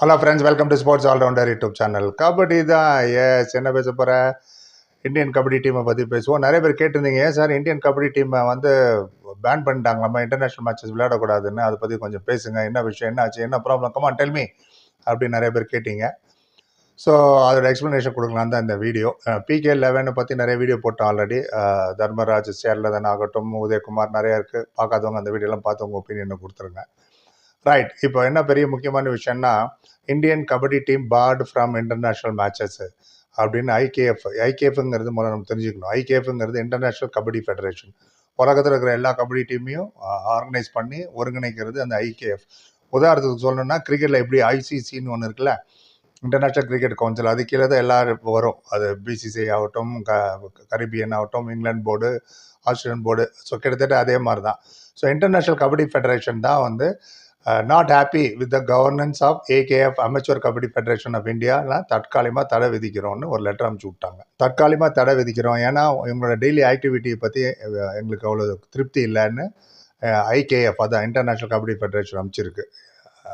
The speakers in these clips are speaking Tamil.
Hello friends welcome to sports allrounder YouTube channel kabaddi தான். எஸ் என்ன பேச போகிற இந்தியன் கபடி டீமை பற்றி பேசுவோம். நிறைய பேர் கேட்டிருந்தீங்க ஏன் சார் இந்தியன் கபடி டீமை வந்து பேன் பண்ணிட்டாங்களாமா இன்டர்நேஷ்னல் மேட்சஸ் விளையாடக்கூடாதுன்னு. அதை பற்றி கொஞ்சம் பேசுங்க. என்ன விஷயம்? என்ன ஆச்சு? என்ன ப்ராப்ளம் கமான் டெல்மி அப்படின்னு நிறைய பேர் கேட்டீங்க. ஸோ அதோட எக்ஸ்ப்ளனேஷன் கொடுக்கலாம் தான் இந்த வீடியோ பிகே லெவனை பற்றி நிறைய வீடியோ போட்டோம் ஆல்ரெடி தர்மராஜ் சேர்லதன் ஆகட்டும் உதயகுமார் நிறையா இருக்குது பார்க்காதவங்க அந்த வீடியோலாம் பார்த்து உங்கள் ஒப்பீனியனை கொடுத்துருங்க. ரைட் இப்போ என்ன பெரிய முக்கியமான விஷயம்னா Indian kabaddi team barred from international matches அப்படின்னு ஐகேஎஃப் ஐகேஎஃப்ங்கிறது முதல்ல நம்ம தெரிஞ்சுக்கணும். ஐகேஎஃப்ங்கிறது இன்டர்நேஷ்னல் கபடி ஃபெடரேஷன் உலகத்தில் இருக்கிற எல்லா கபடி டீமையும் ஆர்கனைஸ் பண்ணி ஒருங்கிணைக்கிறது அந்த ஐகேஎஃப் உதாரணத்துக்கு சொல்லணும்னா கிரிக்கெட்டில் எப்படி ஐசிசின்னு ஒன்று இருக்குல்ல இன்டர்நேஷ்னல் கிரிக்கெட் கவுன்சில் அது கீழே தான் எல்லாரும் வரும். அது பிசிசிஐ ஆகட்டும் க கரீபியன் ஆகட்டும் England board Australian board so கிட்டத்தட்ட அதே மாதிரி தான் ஸோ இன்டர்நேஷ்னல் கபடி ஃபெடரேஷன் தான் வந்து not happy with the governance of AKF amateur kabaddi federation of இந்தியாலாம் தற்காலிகமாக தடை விதிக்கிறோம்னு ஒரு லெட்டர் அனுப்பிச்சு விட்டாங்க. தற்காலிகமாக தடை விதிக்கிறோம். ஏன்னா இவங்களோட டெய்லி ஆக்டிவிட்டியை பற்றி எங்களுக்கு அவ்வளோ திருப்தி இல்லைன்னு ஐகேஎஃப் அதான் இன்டர்நேஷ்னல் கபடி ஃபெடரேஷன் அமைச்சிருக்கு.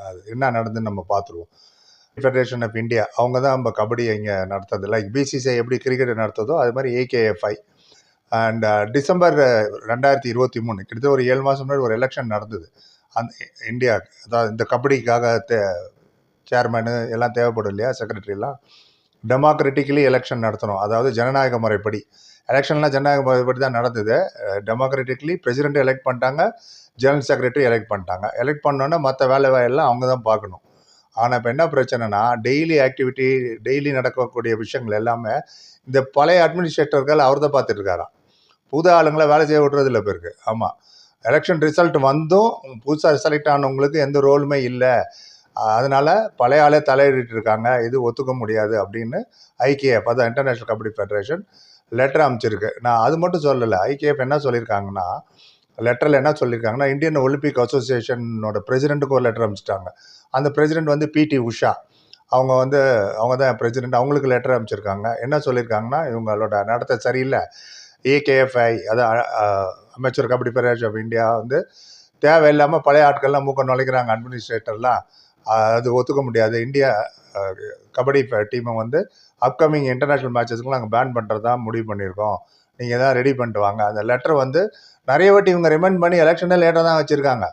அது என்ன நடந்துன்னு நம்ம பார்த்துருவோம். ஃபெடரேஷன் ஆஃப் இந்தியா அவங்க தான் நம்ம கபடி இங்கே நடத்துறது லைக் பிசிசிஐ எப்படி கிரிக்கெட் நடத்துதோ அது மாதிரி ஏகேஎஃப்ஐ அண்ட் டிசம்பர் ரெண்டாயிரத்தி இருபத்தி மூணு கிட்டத்தட்ட ஒரு ஏழு மாதம் முன்னாடி ஒரு எலெக்ஷன் நடந்தது. அந்த இந்தியா அதாவது இந்த கபடிக்காக தே சேர்மனு எல்லாம் தேவைப்படும் இல்லையா செக்ரட்டரிலாம் டெமோக்ராட்டிக்கலி எலெக்ஷன் நடத்தணும். அதாவது ஜனநாயக முறைப்படி. எலெக்ஷன்லாம் ஜனநாயக முறைப்படி தான் நடந்தது. டெமோக்ராட்டிக்கலி பிரசிடென்ட் எலெக்ட் பண்ணிட்டாங்க ஜெனரல் செக்ரட்டரி எலெக்ட் பண்ணிட்டாங்க. எலெக்ட் பண்ணோன்னே மற்ற வேலை வாயெல்லாம் அவங்க தான் பார்க்கணும். ஆனால் இப்போ என்ன பிரச்சனைனா டெய்லி ஆக்டிவிட்டி டெய்லி நடக்கக்கூடிய விஷயங்கள் எல்லாமே இந்த பழைய அட்மினிஸ்ட்ரேட்டர்கள் அவர் தான் பார்த்துட்டு இருக்காராம். புது ஆளுங்களை வேலை செய்ய விட்றது இல்லை பேருக்கு ஆமாம் எலெக்ஷன் ரிசல்ட் வந்தும். புதுசாக செலக்ட் ஆனவங்களுக்கு எந்த ரோலுமே இல்லை. அதனால் பழைய ஆளே தலையிட்டு இருக்காங்க. இது ஒத்துக்க முடியாது அப்படின்னு ஐக்கிய அதான் இன்டர்நேஷ்னல் கபடி ஃபெடரேஷன் லெட்டர் அமைச்சிருக்கு நான் அது மட்டும் சொல்லலை. ஐக்கியப் என்ன சொல்லியிருக்காங்கன்னா லெட்டரில் என்ன சொல்லியிருக்காங்கன்னா இந்தியன் ஒலிம்பிக் அசோசியேஷனோட பிரசிடெண்ட்டுக்கு ஒரு லெட்டர் அமைச்சிட்டாங்க அந்த பிரசிடெண்ட் வந்து பிடி உஷா அவங்க வந்து அவங்க தான் பிரசிடெண்ட் அவங்களுக்கு லெட்டர் அமைச்சிருக்காங்க என்ன சொல்லியிருக்காங்கன்னா இவங்களோட நடத்தை சரியில்லை. ஏகேஎஃப்ஐ அதான் அமைச்சர் கபடி ஃபெடரேஷன் ஆஃப் இந்தியா வந்து தேவையில்லாமல் பழைய ஆட்கள்லாம் மூக்க நுழைக்கிறாங்க அட்மினிஸ்ட்ரேட்டர்லாம். அது ஒத்துக்க முடியாது. இந்தியா கபடி டீமை வந்து அப்கமிங் இன்டர்நேஷ்னல் மேட்சஸ்க்கு நாங்கள் பேன் பண்ணுறது தான் முடிவு பண்ணியிருக்கோம். நீங்கள் தான் ரெடி பண்ணிட்டு வாங்க. அந்த லெட்டர் வந்து நிறைய வாட்டி இவங்க ரிமைண்ட் பண்ணி எலெக்ஷனே லேட்டாக தான் வச்சுருக்காங்க.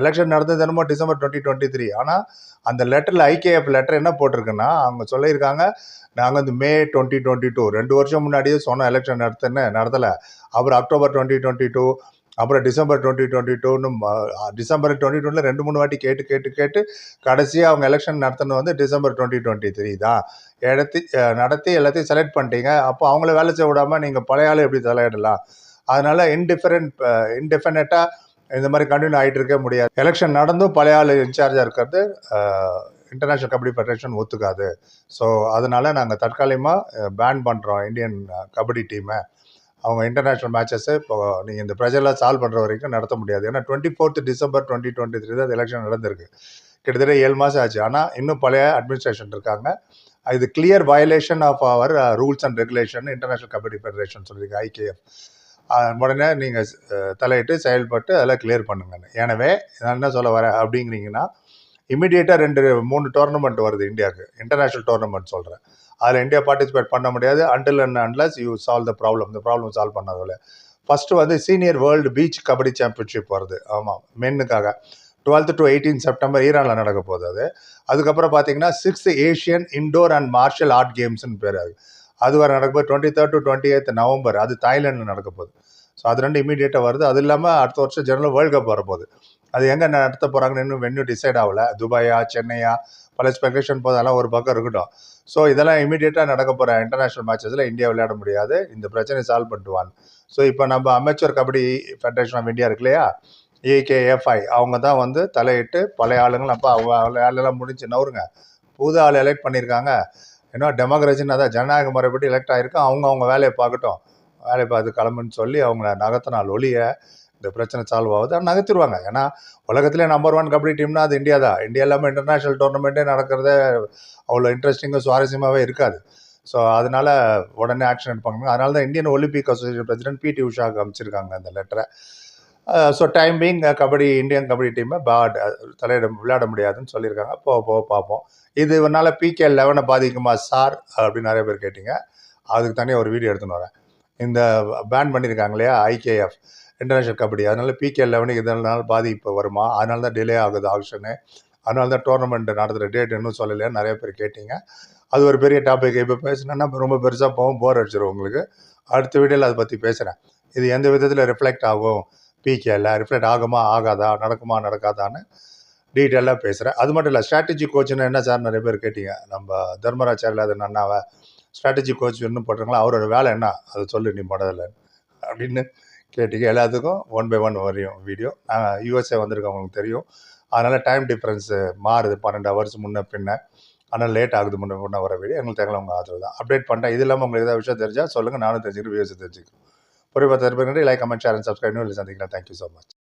எலெக்ஷன் நடந்தது என்னமோ டிசம்பர் டுவெண்ட்டி டுவெண்ட்டி த்ரீ ஆனால் அந்த லெட்டரில் ஐகேஎஃப் லெட்டர் என்ன போட்டிருக்குன்னா அவங்க சொல்லியிருக்காங்க நாங்கள் வந்து மே டுவெண்ட்டி டுவெண்ட்டி டூ ரெண்டு வருஷம் முன்னாடியே சொன்ன எலெக்ஷன் நடத்துன்னு நடத்தலை. அப்புறம் அக்டோபர் டுவெண்ட்டி டுவெண்ட்டி டூ அப்புறம் டிசம்பர் டுவெண்ட்டி டுவெண்ட்டி டூன்னு டிசம்பர் டுவெண்ட்டி டுவெண்ட்டில் ரெண்டு மூணு வாட்டி கேட்டு கேட்டு கேட்டு கடைசியாக அவங்க எலெக்ஷன் நடத்தினது வந்து டிசம்பர் டுவெண்ட்டி டுவெண்ட்டி த்ரீ தான். எடுத்து நடத்தி எல்லாத்தையும் செலக்ட் பண்ணிட்டீங்க. அப்போ அவங்கள வேலை செய்ய விடாமல் நீங்கள் பழைய ஆள் எப்படி தலையிடலாம். அதனால் இன்டிஃபரெண்ட் இன்டிஃபினட்டாக இந்த மாதிரி கண்டினியூ ஆகிட்டு இருக்க முடியாது. எலெக்ஷன் நடந்தும் பழைய ஆள் இன்சார்ஜாக இருக்கிறது இன்டர்நேஷ்னல் கபடி ஃபெடரேஷன் ஒத்துக்காது. ஸோ அதனால் நாங்கள் தற்காலிகமாக பேன் பண்ணுறோம் இந்தியன் கபடி டீமை அவங்க இன்டர்நேஷ்னல் மேட்சஸை இப்போ நீங்கள் இந்த ப்ரெஷர்லாம் சால்வ் பண்ணுற வரைக்கும் நடத்த முடியாது. ஏன்னா twenty fourth December twenty twenty three தான் எலெக்ஷன் நடந்திருக்கு. கிட்டத்தட்ட ஏழு மாதம் ஆச்சு. ஆனால் இன்னும் பழைய அட்மினிஸ்ட்ரேஷன் இருக்காங்க. இது clear violation of our rules and regulation international kabaddi federation சொல்லியிருக்கு ஐகேஎஃப் உடனே நீங்கள் தலையிட்டு செயல்பட்டு அதெல்லாம் கிளியர் பண்ணுங்கன்னு எனவே நான் என்ன சொல்ல வரேன் அப்படிங்கிறீங்கன்னா இமீடியட்டாக ரெண்டு மூணு டோர்னமெண்ட் வருது இந்தியாவுக்கு. இன்டர்நேஷ்னல் டோர்னமெண்ட் சொல்கிறேன் அதில் இந்தியா பார்ட்டிசிபேட் பண்ண முடியாது. Until and unless you solve the problem இந்த ப்ராப்ளம் சால்வ் பண்ணதில்ல ஃபஸ்ட்டு வந்து senior world beach kabaddi championship வருது. ஆமாம் மென்னுக்காக டுவெல்த்து டு எயிட்டீன் செப்டம்பர் ஈரானில் நடக்க போகுது அது. அதுக்கப்புறம் பார்த்தீங்கன்னா sixth Asian indoor and martial art கேம்ஸ்னு பேர் அது. அது வர நடக்க போது twenty third to twenty eighth November அது தாய்லாண்டில் நடக்க போகுது. ஸோ அது ரெண்டு இமீடியட்டாக வருது. அது இல்லாமல் அடுத்த வருஷம் ஜெனரல் வேர்ல்டு கப் வரப்போகுது அது எங்கே நடத்த போகிறாங்கன்னு இன்னும் வென்யூ டிசைட் ஆகலை. துபாயா சென்னையா பல ஸ்பெகுலேஷன் போது அதெல்லாம் ஒரு பக்கம் இருக்கட்டும். ஸோ இதெல்லாம் இமீடியட்டாக நடக்க போகிற இன்டர்நேஷ்னல் மேட்சஸில் இந்தியா விளையாட முடியாது. இந்த பிரச்சனையை சால்வ் பண்ணிட்டுவான் ஸோ இப்போ நம்ம அமைச்சர் கபடி ஃபெடரேஷன் ஆஃப் இந்தியா இருக்கு இல்லையா? ஏகேஎஃப்ஐ அவங்க தான் வந்து தலையிட்டு பழைய ஆளுங்களும் அப்போ அவங்க ஆளெல்லாம் முடிஞ்சு நவருங்க. புது ஆள் எலெக்ட் பண்ணியிருக்காங்க. ஏன்னா டெமோக்ரஸின்னு அதான் ஜனநாயக முறைப்படி எலெக்ட் ஆகிருக்கு அவங்க அவங்க வேலையை பார்க்கட்டும். வேலையை பார்த்து கிளம்புன்னு சொல்லி அவங்கள நகர்த்தினால் ஒளிய இந்த பிரச்சனை சால்வ் ஆகுது. ஆனால் நகர்த்திடுவாங்க. ஏன்னா உலகத்திலே நம்பர் ஒன் கபடி டீம்னா அது இந்தியா தான். இந்தியா இல்லாமல் இன்டர்நேஷ்னல் டோர்னமெண்ட்டே நடக்கிறதே அவ்வளோ இன்ட்ரெஸ்டிங்காக சுவாரஸ்யமாகவே இருக்காது. ஸோ அதனால் உடனே ஆக்ஷன் எடுப்பாங்க. அதனால தான் இந்தியன் ஒலிம்பிக் அசோசியேஷன் பிரசிடென்ட் பிடி உஷாவுக்கு அமைச்சிருக்காங்க அந்த லெட்டரை so time being kabaddi Indian kabaddi டீமை பேட் தலையிட விளையாட முடியாதுன்னு சொல்லியிருக்காங்க. போக போக பார்ப்போம். இது இதனால் பிகே லெவனை பாதிக்குமா சார் அப்படின்னு நிறைய பேர் கேட்டிங்க. அதுக்கு தனியாக ஒரு வீடியோ எடுத்துன்னு வரேன். இந்த பேன் பண்ணியிருக்காங்க இல்லையா ஐகேஎஃப் இன்டர்நேஷ்னல் கபடி. அதனால பிகே லெவனுக்கு இதனால பாதிப்பு வருமா? அதனால தான் டிலே ஆகுது ஆக்ஷனு அதனால தான் டோர்னமெண்ட் நடத்துகிற டேட் இன்னும் சொல்லலையா நிறைய பேர் கேட்டிங்க. அது ஒரு பெரிய டாபிக் இப்போ பேசுனேன்னா ரொம்ப பெருசாக போகும் போர் அடிச்சிடும் உங்களுக்கு. அடுத்த வீடியோவில் அதை பற்றி பேசுகிறேன் இது எந்த விதத்தில் ரிஃப்ளெக்ட் ஆகும்? பிகேல ரிஃப்ளெக்ட் ஆகுமா ஆகாதா நடக்குமா நடக்காதான்னு டீட்டெயிலாக பேசுகிறேன் அது மட்டும் இல்லை ஸ்ட்ராட்டஜி கோச்சுன்னு என்ன சார் நிறைய பேர் கேட்டீங்க? நம்ம தர்மராச்சாரில் அது நன்னாவை ஸ்ட்ராட்டஜி கோச் இன்னும் போட்டிருங்களா அவரோட வேலை என்ன? அதை சொல்லு நீ முதல்ல அப்படின்னு கேட்டீங்க. எல்லாத்துக்கும் ஒன் பை ஒன் வரையும் வீடியோ நாங்கள் யூஎஸ்ஏ வந்திருக்கவங்களுக்கு தெரியும். அதனால் டைம் டிஃப்ரென்ஸு மாறுது. பன்னெண்டு ஹவர்ஸ் முன்ன பின்ன. ஆனால் லேட் ஆகுது முன்ன முன்ன வர வீடியோ எங்களுக்கு தேவையில்ல உங்கள் ஆதரவு தான். அப்டேட் பண்ணிட்டேன். இது இல்லாமல் உங்களுக்கு ஏதாவது விஷயம் தெரிஞ்சால் சொல்லுங்கள் நானும் தெரிஞ்சுக்கிறேன். வியூஸ் தெரிஞ்சுக்கிறேன். பொறுப்பாக தெரிஞ்சுக்கிறேன் like comment share and subscribe சந்திக்கிறேன் தேங்க்யூ ஸோ மச்